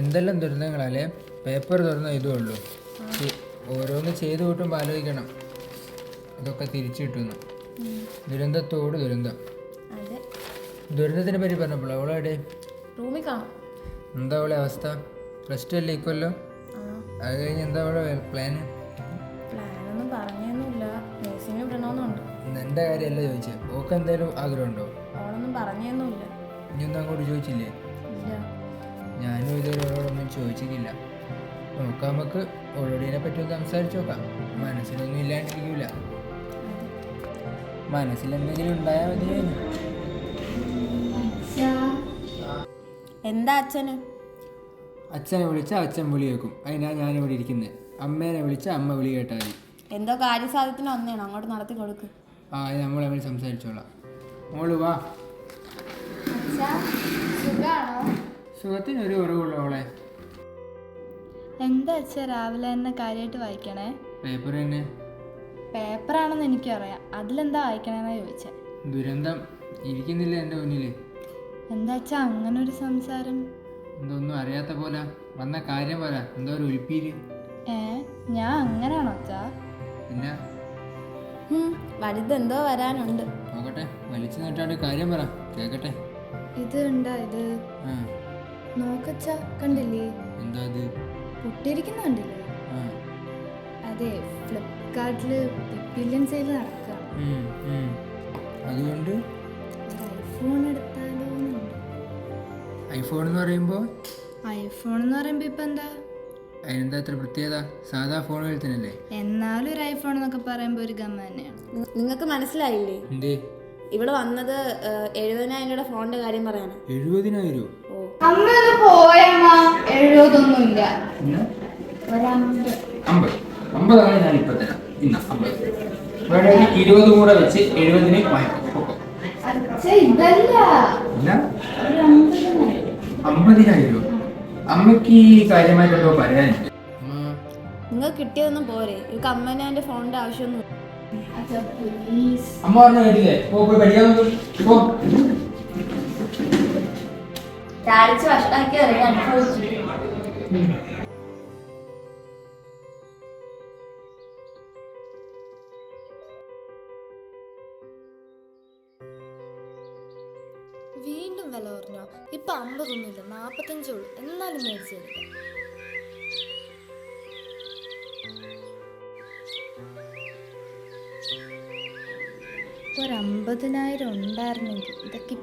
എന്തെല്ലാം ദുരന്തങ്ങളെ പേപ്പർ തുറന്ന ഇതേ ഉള്ളൂ. ഓരോന്ന് ചെയ്തു കൂട്ടുമ്പോൾ ആലോചിക്കണം. ഇതൊക്കെ തിരിച്ചു കിട്ടുന്നു ദുരന്തത്തോട് ദുരന്തം. ദുരന്തത്തിനെ പറ്റി പറഞ്ഞപ്പോൾ അവളെവിടെ റൂമിൽ കാണും. എന്താ അവളെ അവസ്ഥ? പ്ലസ് ടു അല്ലേ ഇക്കൊല്ലോ? അത് കഴിഞ്ഞ് എന്താ അവളെ പ്ലാന് പ്ലാനൊന്നും പറഞ്ഞൊന്നുമില്ല. നേഴ്സിംഗ് വിടണമെന്നുണ്ട് എന്റെ കാര്യമല്ല ചോദിച്ചത് ഓക്ക് എന്തെങ്കിലും ആഗ്രഹമുണ്ടോ? അവളൊന്നും പറഞ്ഞൊന്നുമില്ല. ഇനി ഒന്നും അങ്ങോട്ട് ചോദിച്ചില്ലേ? ഞാനും ഇതുവരെ ചോദിച്ചിട്ടില്ല. നോക്കാം നമുക്ക് ഓൾറെഡിനെ പറ്റി സംസാരിച്ച് നോക്കാം. മനസ്സിലൊന്നും ഇല്ലാണ്ടിരിക്കില്ല മനസ്സിൽ എന്തെങ്കിലും ഉണ്ടായാൽ മതി. എന്താ അച്ഛന്? അച്ഛനെ വിളിച്ചാൽ അച്ഛൻ വിളി കേൾക്കും. അതിനാ ഞാൻ ഇവിടെ ഇരിക്കുന്നത് അമ്മേനെ വിളിച്ചാൽ അമ്മ വിളി കേട്ടാൽ മതി. എന്തോ കാര്യസാധ്യത്തിന് വന്നേണം. അങ്ങോട്ട് നടത്തി കൊടുക്ക്. ആ നമ്മൾ തമ്മിൽ സംസാരിച്ചോളാം. മോൾ വാ. സുഖത്തിന് ഒരു കുറവുള്ളവളെ മോളെ. എന്താ അച്ഛ രാവിലെ തന്നെ കാര്യമായിട്ട് വായിക്കണേ? പേപ്പർ തന്നെ പേപ്പറാണെന്ന് എനിക്കറിയാം. അതിലെന്താ വായിക്കണേന്നാ ചോദിച്ചേ. ദുരന്തം ഇരിക്കുന്നില്ല എന്റെ മുന്നിൽ എന്താ അച്ഛ അങ്ങനെ ഒരു സംസാരം? എന്തൊന്നും അറിയാത്ത പോലെ. വന്ന കാര്യം പറ. എന്തോ ഒരു ഉൽപ്പീര്. ഏ ഞാൻ അങ്ങനെയാണോ അച്ഛാ? പിന്നെ? വലുതെന്തോ വരാനുണ്ട്. നോക്കട്ടെ. വലിച്ചു നീട്ടാണ്ട് കാര്യം പറ. കേക്കട്ടെ. ഇത് ഉണ്ടാ ഇത്? ആ. നോക്കച്ച കണ്ടില്ലേ? എന്താ അത് പൊട്ടിയിരിക്കുന്ന കണ്ടില്ലേ അതെ ഫ്ലിപ്കാർട്ടിൽ ബില്യൺ സെയിൽ നടക്കുക. അതുകൊണ്ട്? ഐഫോൺ എടുത്താലോ ഐഫോൺ എന്ന് പറയുമ്പോൾ ഐഫോൺ എന്ന് പറയുമ്പോ ഇപ്പൊ എന്താ? അതിനെന്താ അത്ര പ്രത്യേകത? സാധാ ഫോണുകളിൽ തന്നെയല്ലേ? എന്നാലും ഒരു ഐഫോൺ എന്നൊക്കെ പറയുമ്പോ ഒരു ഗമ്മ തന്നെയാണ്. നിങ്ങൾക്ക് മനസ്സിലായില്ലേ? എന്തേ? ഇവിടെ വന്നത് എഴുപതിനായിരം രൂപയുടെ ഫോണിന്റെ കാര്യം പറയാനാ. എഴുപതിനായിരം ഓ. അമ്മ. പോയമ്മ എഴുപതൊന്നുമില്ല പിന്നെ? അമ്പത്. അമ്പതാണ് ഞാൻ ഇപ്പൊ തരാം. ഇന്ന അമ്പത്. വേണമെങ്കിൽ ഇരുപത് കൂടെ വെച്ച് എഴുപതിന് ഇല്ല? അമ്പതിനായിരം അമ്മയ്ക്ക് ഈ കാര്യമായിട്ടോ പറയാനില്ല നിങ്ങൾ കിട്ടിയതൊന്നും പോരെ. ഇവക്ക് അമ്മേനെ എന്റെ ഫോണിന്റെ ആവശ്യമൊന്നും അമ്മ പറഞ്ഞു കേട്ടില്ലേ പോ പോയി പഠിക്കാൻ. പോ. ചാടിച്ച് വഷ്ടാക്കി അറിയാൻ അനുഭവിച്ചു. വീണ്ടും വില പറഞ്ഞോ ഇപ്പൊ അമ്പതൊന്നുമില്ല നാപ്പത്തഞ്ചേ ഉള്ളൂ. എന്നാലും മേടിച്ചെടുക്കാം ഒരമ്പതിനായിരം ഉണ്ടായിരുന്നെങ്കിൽ ഇതൊക്കെ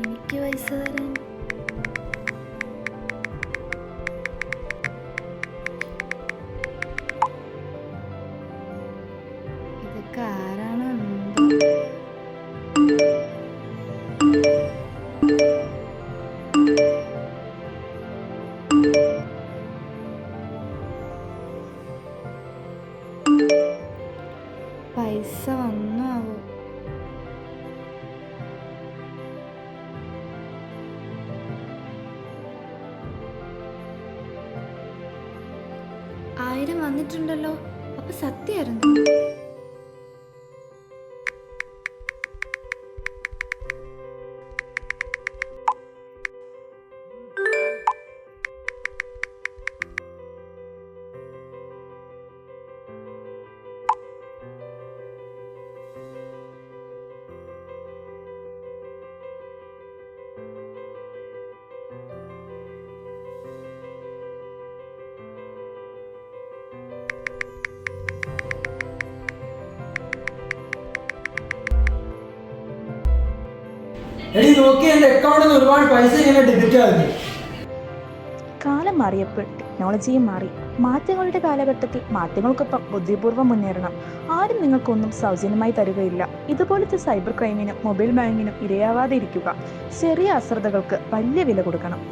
എനിക്ക് പൈസ തരാൻ. ഇതൊക്കെ ആരാണ് പൈസ വന്നു. ആയിരം വന്നിട്ടുണ്ടല്ലോ. അപ്പൊ സത്യായിരുന്നു. എടി നോക്കി എന്റെ അക്കൗണ്ടിൽ നിന്ന് ഒരുപാട് പൈസ ഇങ്ങനെ ഡെബിറ്റ് ആകുന്നു കാലം മാറിയപ്പോൾ ടെക്നോളജിയും മാറി. മാറ്റങ്ങളുടെ കാലഘട്ടത്തിൽ മാറ്റങ്ങൾക്കൊപ്പം ബുദ്ധിപൂർവം മുന്നേറണം. ആരും നിങ്ങൾക്കൊന്നും സൗജന്യമായി തരുകയില്ല. ഇതുപോലത്തെ സൈബർ ക്രൈമിനും മൊബൈൽ ബാങ്കിനും ഇരയാവാതെ ഇരിക്കുക ചെറിയ അശ്രദ്ധകൾക്ക് വലിയ വില കൊടുക്കണം.